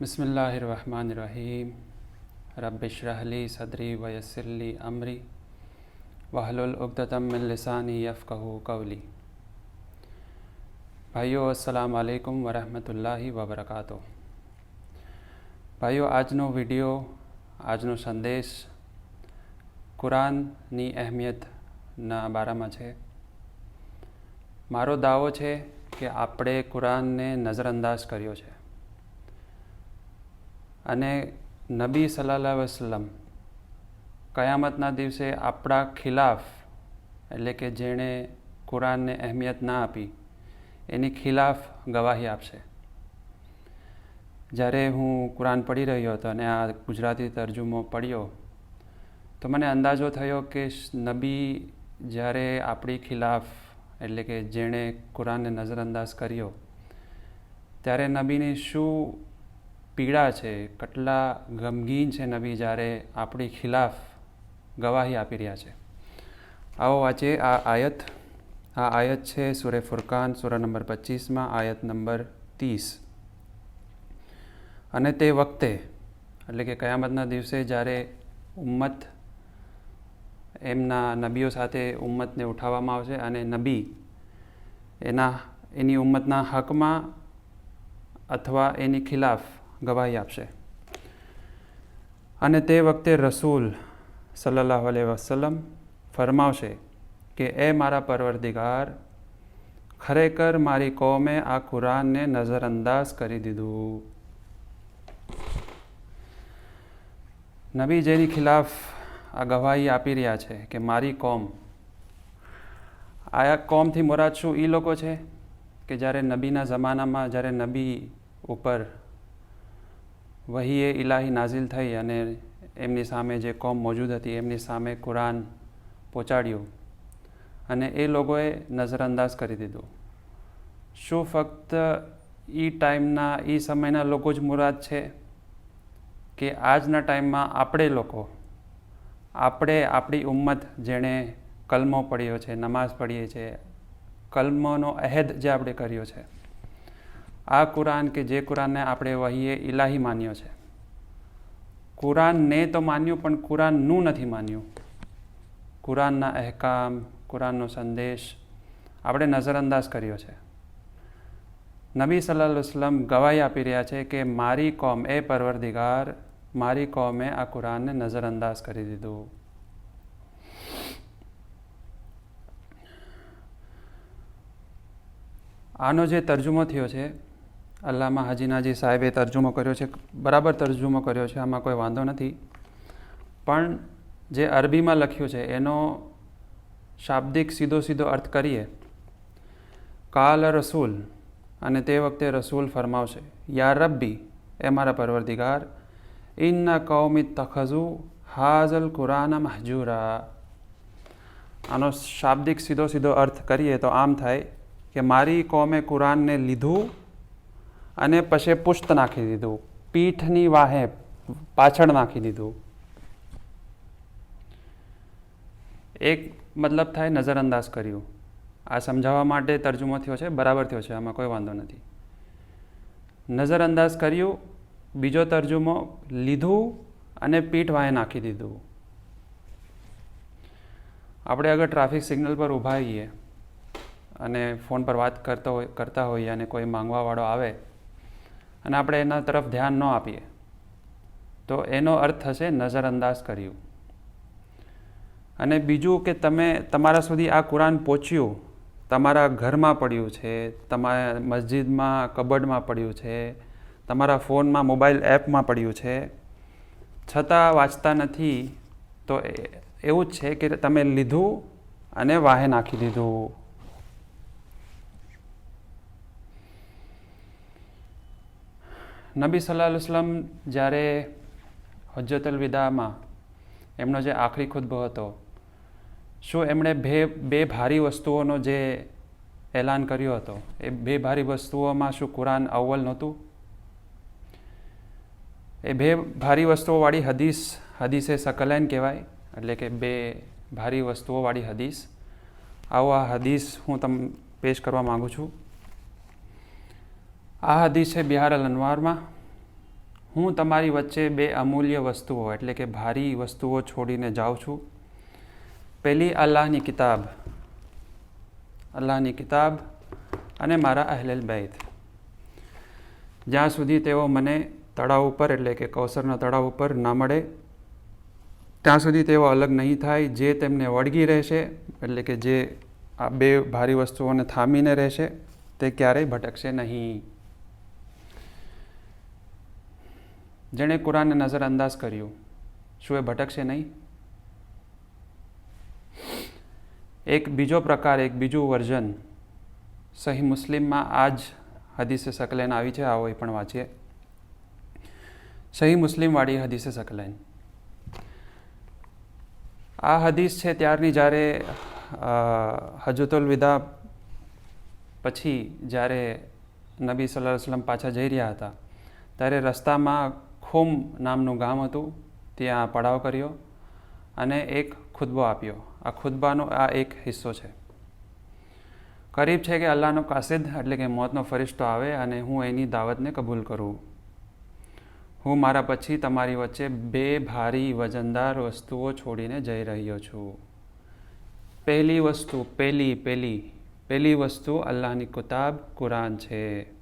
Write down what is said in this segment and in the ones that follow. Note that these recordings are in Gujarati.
બિસ્મિલ્લાહિર્રહમાનિર્રહીમ રબ્બિશરહલી સદરી વયસિરલી અમરી વહલુલ ઉગદતમ મિન લિસાની યફકહુ કવલી ભાઈઓ અસ્સલામ વાલેકુમ વરહમતુલ્લાહિ વબરકાતો ભાઈઓ આજનો વીડિયો આજનો સંદેશ કુરાનની અહેમિયતના બારામાં છે મારો દાવો છે કે આપણે કુરાનને નજરઅંદાજ કર્યો છે અને નબી સલ્લાહ વસલમ કયામતના દિવસે આપણા ખિલાફ, એટલે કે જેણે કુરાનને અહેમિયત ના આપી, એની ખિલાફ ગવાહી આપશે. જ્યારે હું કુરાન પઢી રહ્યો હતો અને આ ગુજરાતી તર્જુમો પડ્યો, તો મને અંદાજો થયો કે નબી જ્યારે આપણી ખિલાફ, એટલે કે જેણે કુરાનને નજરઅંદાજ કર્યો, ત્યારે નબીની શું પીડા છે, કેટલા ગમગીન છે નબી, જ્યારે આપણી ખિલાફ ગવાહી આપી રહ્યા છે. આવો વાંચીએ આ આયત. આ આયત છે સુરે ફુરકાન, સુરા નંબર પચીસમાં, આયત નંબર ત્રીસ. અને તે વખતે, એટલે કે કયામતના દિવસે, જ્યારે ઉમ્મત એમના નબીઓ સાથે ઉમ્મતને ઉઠાવવામાં આવશે અને નબી એના, એની ઉમ્મતના હકમાં અથવા એની ખિલાફ ગવાહી આપશે. અને તે વખતે રસૂલ સલ્લાહ અલૈહ વસલમ ફરમાવશે કે, એ મારા પરવરદિગાર, ખરેખર મારી કોમે આ કુરાનને નજરઅંદાજ કરી દીધું. નબી જેની ખિલાફ આ ગવાહી આપી રહ્યા છે કે, મારી કોમ આ કોમથી મોરાદ શું એ લોકો છે? કે, જ્યારે નબીના જમાનામાં જ્યારે નબી ઉપર વહીએ ઇલાહી નાઝિલ થઈ અને એમની સામે જે કોમ મોજૂદ હતી, એમની સામે કુરાન પહોંચાડ્યું અને એ લોકોએ નજરઅંદાજ કરી દીધું. શું ફક્ત એ ટાઈમના એ સમયના લોકો જ મુરાદ છે કે આજના ટાઈમમાં આપણે લોકો, આપણે આપણી ઉમ્મત જેણે કલમો પડ્યો છે, નમાઝ પઢીએ છીએ કલમોનો અહેદ જે આપણે કર્યો છે આ કુરાન કે જે કુરાનને આપણે વહીએ ઇલાહી માન્યો છે. કુરાનને તો માન્યું, પણ કુરાનનું નથી માન્યું. કુરાનના અહેકામ, કુરાનનો સંદેશ આપણે નજરઅંદાજ કર્યો છે. નબી સલ્લા વસલમ ગવાહી આપી રહ્યા છે કે મારી કોમ, એ પરવરદિગાર, મારી કોમે આ કુરાનને નજરઅંદાજ કરી દીધું. આનો જે તર્જુમો થયો છે અલ્લામા હાજીનાજી સાહેબે તર્જુમો કર્યો છે, બરાબર તર્જુમો કર્યો છે, આમાં કોઈ વાંધો નથી. પણ જે અરબીમાં લખ્યું છે, એનો શાબ્દિક સીધો સીધો અર્થ કરીએ. કાલ રસૂલ, અને તે વખતે રસૂલ ફરમાવશે, યા રબ્બી, એ મારા પરવર્તિકાર ઇન્ના કૌમી તખઝુ હાઝલ કુરાના મહજૂરા. આનો શાબ્દિક સીધો સીધો અર્થ કરીએ તો આમ થાય કે મારી કોમે કુરાનને લીધું અને પછી પુષ્ટ નાખી દીધું. પીઠની વાહે પાછળ નાખી દીધું. એક મતલબ થાય નજરઅંદાજ કર્યું. આ સમજાવવા માટે તર્જુમો થયો છે, બરાબર થયો છે, આમાં કોઈ વાંધો નથી. નજરઅંદાજ કર્યું, બીજો તર્જુમો લીધું અને પીઠ વાહે નાખી દીધું. આપણે અગર ટ્રાફિક સિગ્નલ પર ઊભા હોઈએ અને ફોન પર વાત કરતો કરતા હોઈએ અને કોઈ માંગવાવાળો આવે અને આપણે એના તરફ ધ્યાન ન આપીએ. તો એનો અર્થ થશે નજરઅંદાજ કર્યું. અને બીજું કે તમે તમારા સુધી આ કુરાન પહોંચ્યું, તમારા ઘરમાં પડ્યું છે, તમારા મસ્જિદમાં, કબડમાં પડ્યું છે, તમારા ફોનમાં મોબાઈલ એપમાં પડ્યું છે, છતાં વાંચતા નથી, તો એવું જ છે કે તમે લીધું અને વાહે નાખી દીધું. નબી સલાહ વસલમ જ્યારે હજતલ વિદામાં એમનો જે આખરી ખુદબો હતો, શું એમણે બે બે ભારી વસ્તુઓનો જે એલાન કર્યો હતો, એ બે ભારી વસ્તુઓમાં શું કુરાન અવ્વલ નહોતું? એ બે ભારી વસ્તુઓવાળી હદીસ, હદીસે સકલાઈન કહેવાય, એટલે કે બે ભારી વસ્તુઓવાળી હદીસ. આવો આ હદીસ હું તમ પેશ કરવા માગું છું. આ હદીસ છે બિહાર અલ અનવારમાં હું તમારી વચ્ચે બે અમૂલ્ય વસ્તુઓ, એટલે કે ભારી વસ્તુઓ છોડીને જાઉં છું. પહેલી, અલ્લાહની કિતાબ. અલ્લાહની કિતાબ અને મારા અહલેલ બૈત. જ્યાં સુધી તેઓ મને તળાવ ઉપર, એટલે કે કૌસરના તળાવ ઉપર ન મળે, ત્યાં સુધી તેઓ અલગ નહીં થાય. જે તેમને વળગી રહેશે, એટલે કે જે આ બે ભારી વસ્તુઓને થામીને રહેશે, તે ક્યારેય ભટકશે નહીં. જેણે કુરાનને નજરઅંદાજ કર્યું. શું એ ભટકશે નહીં? એક બીજો પ્રકાર, એક બીજું વર્ઝન. સહી મુસ્લિમમાં આ જ હદીસે સકલેન આવી છે, આવો એ પણ વાંચીએ. સહી મુસ્લિમવાળી હદીસે સકલેન આ હદીસ છે ત્યારની જ્યારે હજુતુલ વિદા પછી જ્યારે નબી સલ્લા વસલમ પાછા જઈ રહ્યા હતા, ત્યારે રસ્તામાં ખુમ નામનું ગામ હતું. ત્યાં પડાવ કર્યો અને એક ખુદબો આપ્યો. આ ખુદબાનો આ એક હિસ્સો છે. કરીબ છે કે અલ્લાહનો કાસિદ એટલે કે મોતનો ફરિશ્તો આવે અને હું એની દાવતને કબૂલ કરું. હું મારા પછી તમારી વચ્ચે બે ભારી વજનદાર વસ્તુઓ છોડીને જઈ રહ્યો છું. પહેલી વસ્તુ, પહેલી પહેલી પહેલી વસ્તુ અલ્લાહની કિતાબ, કુરાન છે.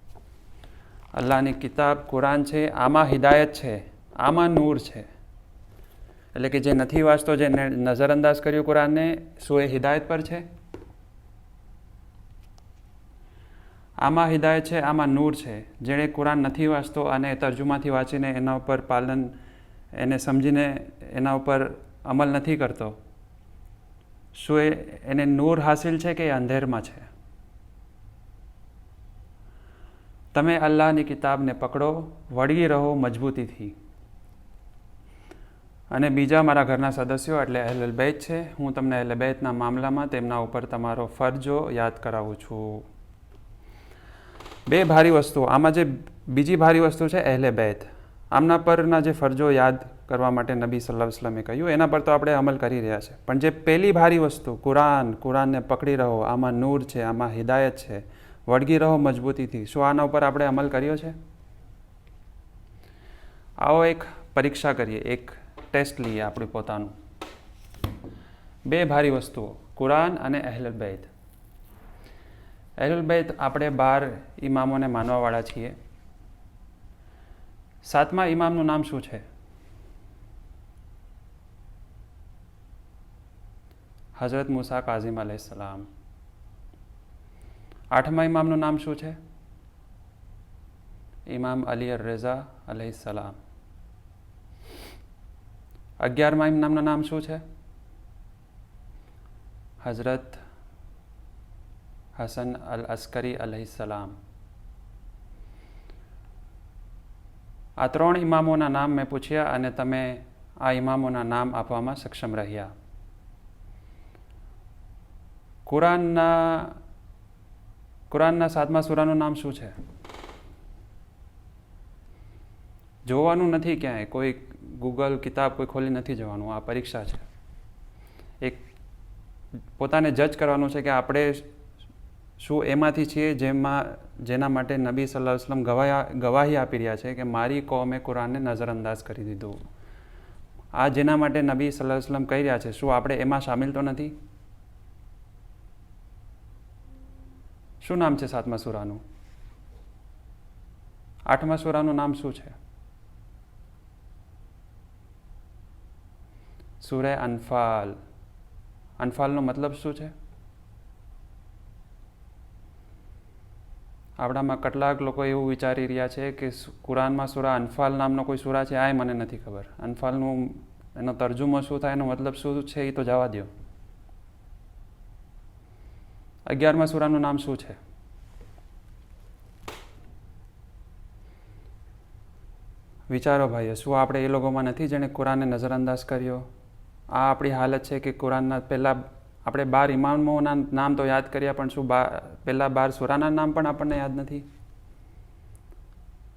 અલ્લાહની કિતાબ, કુરાન છે, આમાં હિદાયત છે, આમાં નૂર છે. એટલે કે જે નથી વાંચતો, જે નજરઅંદાજ કર્યું કુરાનને, શું એ હિદાયત પર છે? આમાં હિદાયત છે, આમાં નૂર છે. જેણે કુરાન નથી વાંચતો અને તર્જુમાથી વાંચીને એના ઉપર પાલન, એને સમજીને એના ઉપર અમલ નથી કરતો, શું એને નૂર હાસિલ છે કે અંધેરમાં છે? તમે અલ્લાહની કિતાબને પકડો, વળગી રહો મજબૂતીથી. અને બીજા મારા ઘરના સદસ્યો એટલે અહેલ બૈત છે, હું તમને અહેલ બૈતના મામલામાં તેમના ઉપર તમારો ફરજો યાદ કરાવું છું. બે ભારી વસ્તુઓ. આમાં જે બીજી ભારી વસ્તુ છે અહેલે બૈત. આમના પરના જે ફરજો યાદ કરવા માટે નબી સલ્લાહ વસલમે કહ્યું, એના પર તો આપણે અમલ કરી રહ્યા છે. પણ જે પહેલી ભારી વસ્તુ, કુરાન, કુરાનને પકડી રહો, આમાં નૂર છે, આમાં હિદાયત છે વળગી રહો મજબૂતીથી. શું આના ઉપર આપણે અમલ કર્યો છે? આવો એક પરીક્ષા કરીએ. એક ટેસ્ટ લઈએ આપણું પોતાનું. બે ભારી વસ્તુઓ, કુરાન અને અહેલુલ બૈત. અહેલુલ બૈત આપણે બાર ઇમામોને માનવાવાળા છીએ. સાતમા ઇમામનું નામ શું છે? હઝરત મુસા કાઝિમ સલામ આઠમા ઇમામનું નામ શું છે ઇમામ અલી અર રેઝા સલામ અગિયારમા ઇમામનું નામ શું છે હઝરત હસન અલ અસ્કરી સલામ આ ત્રણ ઇમામોના નામ મેં પૂછ્યા અને તમે આ ઇમામોના નામ આપવામાં સક્ષમ રહ્યા કુરાનના કુરાનના સાતમા સુરાનું નામ શું છે? જોવાનું નથી ક્યાંય. કોઈ ગૂગલ કિતાબ કોઈ ખોલી નથી જવાનું. આ પરીક્ષા છે. એક પોતાને જજ કરવાનું છે કે આપણે શું એમાંથી છીએ જેમાં જેના માટે નબી સલ્લાહ વસલમ ગવાહી ગવાહી આપી રહ્યા છે કે મારી કોમે કુરાનને નજરઅંદાજ કરી દીધું. આ જેના માટે નબી સલ્લાહ વસલમ કહી રહ્યા છે. શું આપણે એમાં સામેલ તો નથી? શું નામ છે સાતમા સુરાનું? આઠમા સુરાનું નામ શું છે? સુરે અનફાલ. અનફાલનો મતલબ શું છે? આપણામાં કેટલાક લોકો એવું વિચારી રહ્યા છે કે કુરાનમાં સુરા અનફાલ નામનો કોઈ સુરા છે? આ મને નથી ખબર. અનફાલનું એનો તર્જુમો શું થાય? એનો મતલબ શું છે એ તો જવા દો અગિયારમા સુરાનું નામ શું છે? વિચારો ભાઈઓ, શું આપણે એ લોકોમાં નથી જેણે કુરાનને નજરઅંદાજ કર્યો? આ આપણી હાલત છે કે કુરાનના પહેલાં આપણે બાર ઇમામોના નામ તો યાદ કર્યા, પણ શું બા, પહેલાં બાર સુરાના નામ પણ આપણને યાદ નથી?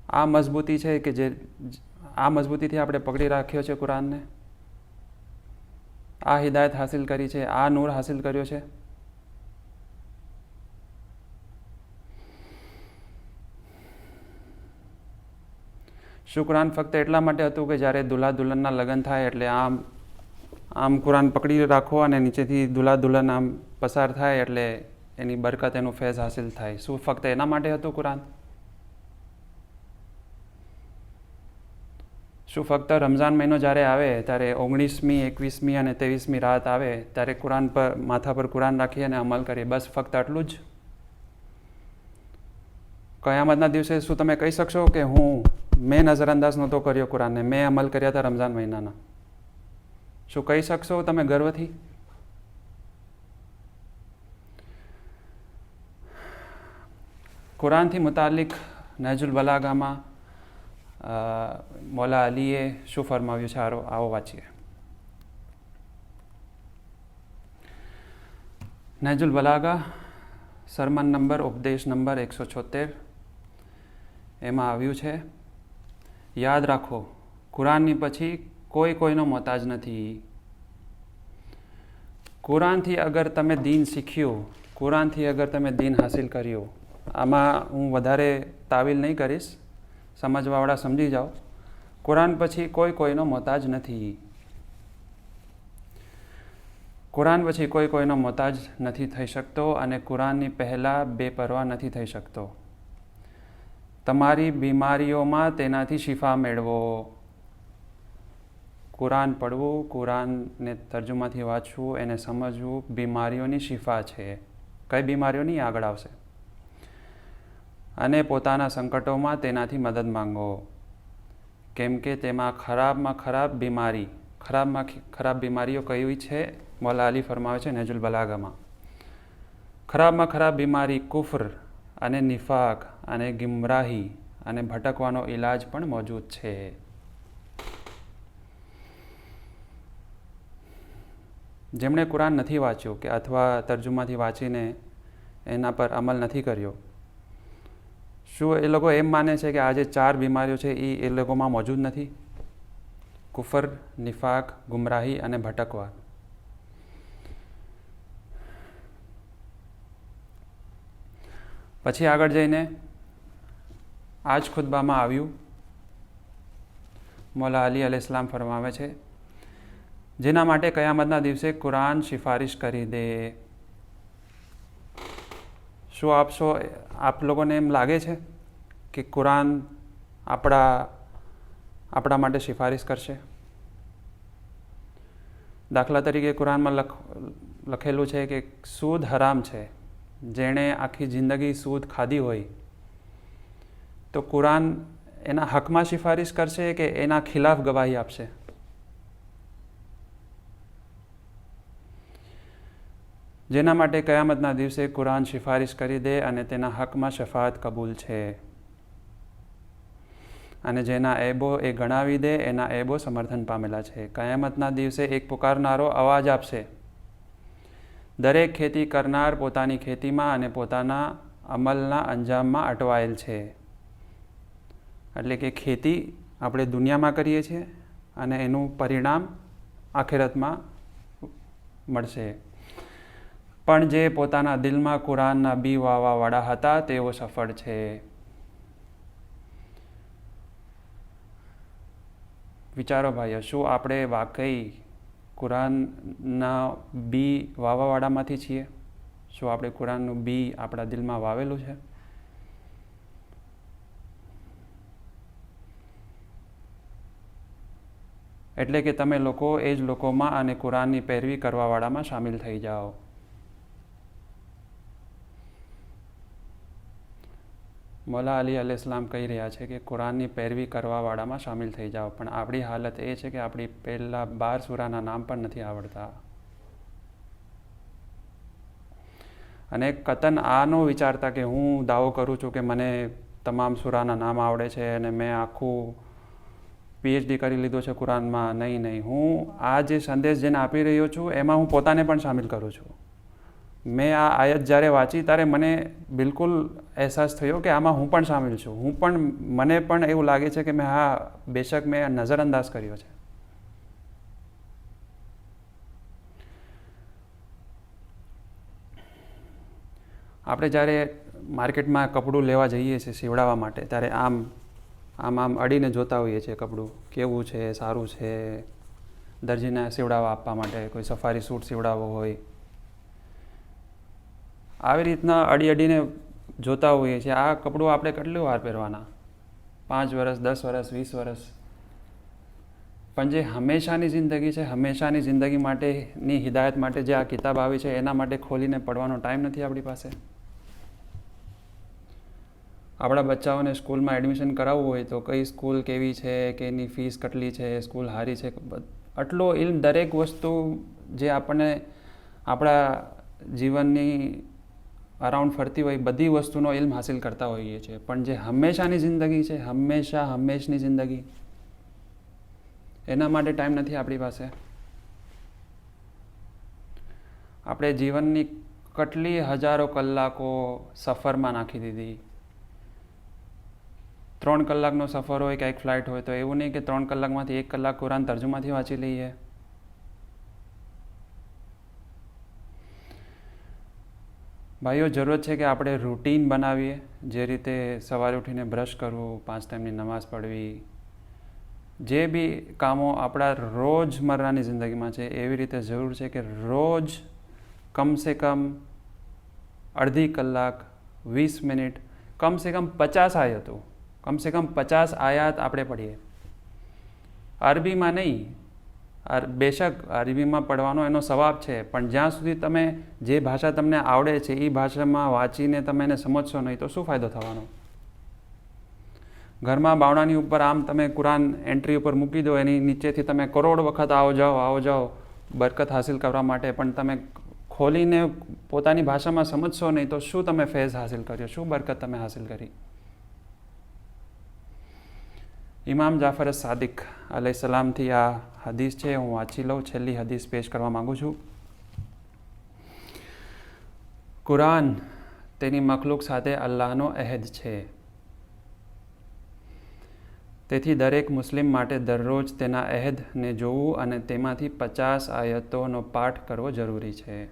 આ મજબૂતી છે કે જે, આ મજબૂતીથી આપણે પકડી રાખ્યો છે કુરાનને? આ હિદાયત હાસિલ કરી છે, આ નૂર હાસિલ કર્યો છે? શું કુરાન ફક્ત એટલા માટે હતું કે જ્યારે દુલ્હા દુલ્હનના લગ્ન થાય એટલે આમ આમ કુરાન પકડી રાખો અને નીચેથી દુલ્હા દુલ્હન આમ પસાર થાય એટલે એની બરકત, એનું ફેઝ હાસિલ થાય. શું ફક્ત એના માટે હતું કુરાન? શું ફક્ત રમઝાન મહિનો જ્યારે આવે, ત્યારે ઓગણીસમી, એકવીસમી અને ત્રેવીસમી રાત આવે, ત્યારે કુરાન પર, માથા પર કુરાન રાખી અને અમલ કરીએ? બસ ફક્ત આટલું જ? કયામતના દિવસે શું તમે કહી શકશો કે હું મેં નજરઅંદાજ નહોતો કર્યો કુરાનને. મેં અમલ કર્યા હતા રમઝાન મહિનાના. શું કહી શકશો તમે ગર્વથી? કુરાનથી મુતાલિક નજુલ બલાગામાં મોલા અલીએ શું ફરમાવ્યું છે? આવો વાંચીએ. નજુલ બલાગા, સરમન નંબર, ઉપદેશ નંબર એકસો છોતેર. એમાં આવ્યું છે યાદ રાખો, કુરાનની પછી કોઈ કોઈનો મોતાજ નથી. કુરાનથી અગર તમે દીન શીખ્યું, કુરાનથી અગર તમે દીન હાસિલ કર્યું, આમાં હું વધારે તાવીલ નહીં કરીશ, સમજવાવાળા સમજી જાઓ. કુરાન પછી કોઈ કોઈનો મોતાજ નથી. કુરાન પછી કોઈ કોઈનો મોતાજ નથી થઈ શકતો અને કુરાનની પહેલાં બેપરવા નથી થઈ શકતો. તમારી બીમારીઓમાં તેનાથી શિફા મેળવો. કુરાન પડવું, કુરાનને તર્જુમાથી વાંચવું, એને સમજવું, બીમારીઓની શિફા છે. કઈ બીમારીઓની? આગળ આવશે. અને પોતાના સંકટોમાં તેનાથી મદદ માંગો. કેમ કે તેમાં ખરાબમાં ખરાબ બીમારી, ખરાબમાં ખરાબ બીમારીઓ કઈ છે? મોલા અલી ફરમાવે છે નજુલ બલાગામાં. ખરાબમાં ખરાબ બીમારી, કુફર અને નિફાક અને ગિમરાહી અને ભટકવાનો ઈલાજ પણ મોજૂદ છે. જેમણે કુરાન નથી વાંચ્યું કે અથવા તર્જુમાથી વાંચીને એના પર અમલ નથી કર્યો, શું એ લોકો એમ માને છે કે આ જે ચાર બીમારીઓ છે એ એ લોકોમાં મોજૂદ નથી? કુફર, નિફાક, ગુમરાહી અને ભટકવા. પછી આગળ જઈને આ જ ખુદબામાં આવ્યું. મોલા અલી અલ ઇસ્લામ ફરમાવે છે, જેના માટે કયામતના દિવસે કુરાન સિફારિશ કરી દે. શું આપશો આપ લોકોને એમ લાગે છે કે કુરાન આપણા આપણા માટે સિફારિશ કરશે? દાખલા તરીકે કુરાનમાં લખ, લખેલું છે કે સૂદ હરામ છે. જેણે આખી જિંદગી સૂદ ખાધી હોય તો કુરાન એના હકમાં સિફારિશ કરશે કે એના ખિલાફ ગવાહી આપશે? જેના માટે કયામતના દિવસે કુરાન સિફારિશ કરી દે અને તેના હકમાં શફાત કબૂલ છે. અને જેના એબો એ ગણાવી દે, એના એબો સમર્થન પામેલા છે. કયામતના દિવસે એક પુકારનારો અવાજ આપશે. દરેક ખેતી કરનાર પોતાની ખેતીમાં અને પોતાના અમલના અંજામમાં અટવાયેલ છે. એટલે કે ખેતી આપણે દુનિયામાં કરીએ છીએ અને એનું પરિણામ આખેરતમાં મળશે. પણ જે પોતાના દિલમાં કુરાનના બી વાવાવાળા હતા, તેઓ સફળ છે. વિચારો ભાઈઓ, શું આપણે વાકઈ કુરાનના બી વાવાવાળામાંથી છીએ? શું આપણે કુરાનનું બી આપણા દિલમાં વાવેલું છે? એટલે કે તમે લોકો એ જ લોકોમાં અને કુરાનની પેરવી કરવાવાળામાં સામેલ થઈ જાઓ. મોલા અલી અલ કહી રહ્યા છે કે કુરાનની પેરવી કરવાવાળામાં સામેલ થઈ જાઓ, પણ આપણી હાલત એ છે કે આપણી પહેલાં બાર સુરાના નામ પણ નથી આવડતા. અને કતન આનો વિચારતા કે હું દાવો કરું છું કે મને તમામ સુરાના નામ આવડે છે અને મેં આખું પીએચડી કરી લીધો છે કુરાનમાં, નહીં નહીં. હું આ જે સંદેશ જેને આપી રહ્યો છું, એમાં હું પોતાને પણ સામેલ કરું છું. મેં આ આયત જ્યારે વાંચી, ત્યારે મને બિલકુલ અહેસાસ થયો કે આમાં હું પણ સામેલ છું. હું પણ, મને પણ એવું લાગે છે કે મેં હા બેશક મેં નજરઅંદાજ કર્યો છે. આપણે જ્યારે માર્કેટમાં કપડું લેવા જઈએ છીએ સીવડાવવા માટે, ત્યારે આમ આમ આમ અડીને જોતા હોઈએ છીએ કપડું. કેવું છે, સારું છે? દરજીને સીવડાવવા આપવા માટે કોઈ સફારી સૂટ સીવડાવવો હોય. આવી રીતના અડી અડીને જોતા હોઈએ છીએ. આ કપડું આપણે કેટલી વાર પહેરવાના? પાંચ વર્ષ દસ વર્ષ વીસ વર્ષ પણ જે હંમેશાની જિંદગી છે, હંમેશાની જિંદગી માટેની હિદાયત માટે જે આ કિતાબ આવી છે, એના માટે ખોલીને પડવાનો ટાઈમ નથી આપણી પાસે. આપણા બચ્ચાઓને સ્કૂલમાં એડમિશન કરાવવું હોય તો કઈ સ્કૂલ કેવી છે કે એની ફીસ કેટલી છે, સ્કૂલ સારી છે આટલો ઇલ્મ દરેક વસ્તુ જે આપણને આપણા જીવનની અરાઉન્ડ ફરતી હોય બધી વસ્તુનો ઇલ્મ હાસિલ કરતા હોઈએ છીએ. પણ જે હંમેશાની જિંદગી છે, હંમેશા હંમેશની જિંદગી. એના માટે ટાઈમ નથી આપણી પાસે. આપણે જીવનની કેટલી હજારો કલાકો સફરમાં નાખી દીધી. ત્રણ કલાકનો સફર હોય કે ફ્લાઇટ હોય, તો એવું નહીં કે ત્રણ કલાકમાંથી એક કલાક કુરાન તર્જુમાથી વાંચી લઈએ. ભાઈઓ, જરૂરત છે કે આપણે રૂટીન બનાવીએ, જે રીતે સવારે ઉઠીને બ્રશ કરવું, પાંચ ટાઈમની નમાઝ પઢવી જે બી કામો આપણા રોજમર્રાની જિંદગીમાં છે, એવી રીતે જરૂર છે કે રોજ કમસે કમ અડધી કલાક, વીસ મિનિટ, કમસે કમ પચાસ આયતો કમસે કમ પચાસ આયાત આપણે પઢીએ. અરબીમાં નહીં બેશક અરબીમાં પડવાનો એનો સવાબ છે, પણ જ્યાં સુધી તમે જે ભાષા તમને આવડે છે એ ભાષામાં વાંચીને તમે એને સમજશો નહીં, તો શું ફાયદો થવાનો? ઘરમાં બાવણાની ઉપર આમ તમે કુરાન એન્ટ્રી ઉપર મૂકી દો, એની નીચેથી તમે કરોડ વખત આવો જાઓ આવો જાઓ, બરકત હાસિલ કરવા માટે, પણ તમે ખોલીને પોતાની ભાષામાં સમજશો નહીં, તો શું તમે ફેઝ હાસિલ કર્યો? શું બરકત તમે હાસિલ કરી? ઇમામ જાફર સાદિક અલૈહ સલામથી આ હદીસ છે. હું વાંચી લઉં. છેલ્લી હદીસ પેશ કરવા માગું છું. કુરાન તેની મખલુક સાથે અલ્લાહનો અહેદ છે. તેથી દરેક મુસ્લિમ માટે દરરોજ તેના અહેદને જોવું અને તેમાંથી પચાસ આયતોનો પાઠ કરવો જરૂરી છે.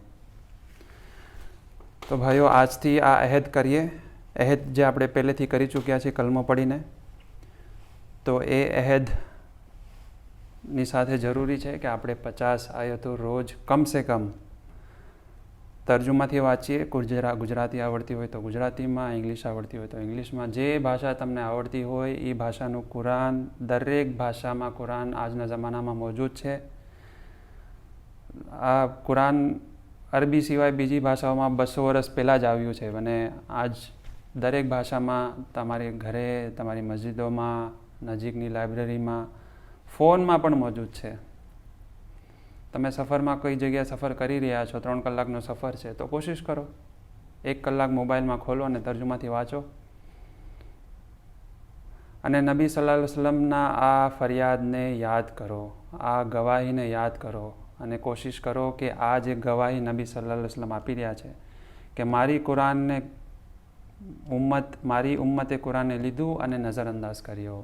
તો ભાઈઓ, આજથી આ અહેદ કરીએ. અહેદ જે આપણે પહેલેથી કરી ચૂક્યા છીએ, કલમો પડીને. તો એ અહેદની સાથે જરૂરી છે કે આપણે પચાસ આયતો રોજ કમસે કમ તર્જુમાથી વાંચીએ. ગુજરા ગુજરાતી આવડતી હોય તો ગુજરાતીમાં, ઇંગ્લિશ આવડતી હોય તો ઇંગ્લિશમાં. જે ભાષા તમને આવડતી હોય એ ભાષાનું કુરાન, દરેક ભાષામાં કુરાન આજના જમાનામાં મોજૂદ છે. આ કુરાન અરબી સિવાય બીજી ભાષાઓમાં બસો વર્ષ પહેલાં જ આવ્યું છે. અને આજ દરેક ભાષામાં તમારી ઘરે, તમારી મસ્જિદોમાં નજીકની લાઇબ્રેરીમાં, ફોનમાં પણ મોજૂદ છે. તમે સફરમાં કઈ જગ્યાએ સફર કરી રહ્યા છો? ત્રણ કલાકનો સફર છે. તો કોશિશ કરો. એક કલાક મોબાઈલમાં ખોલો અને તર્જુમાથી વાંચો. અને નબી સલ્લા વસલમના આ ફરિયાદને યાદ કરો. આ ગવાહીને યાદ કરો અને કોશિશ કરો કે આ જે ગવાહી નબી સલ્લા વસલમ આપી રહ્યા છે કે મારી કુરાનને ઉમ્મત, મારી ઉમ્મતે કુરાનને લીધું અને નજરઅંદાજ કર્યો.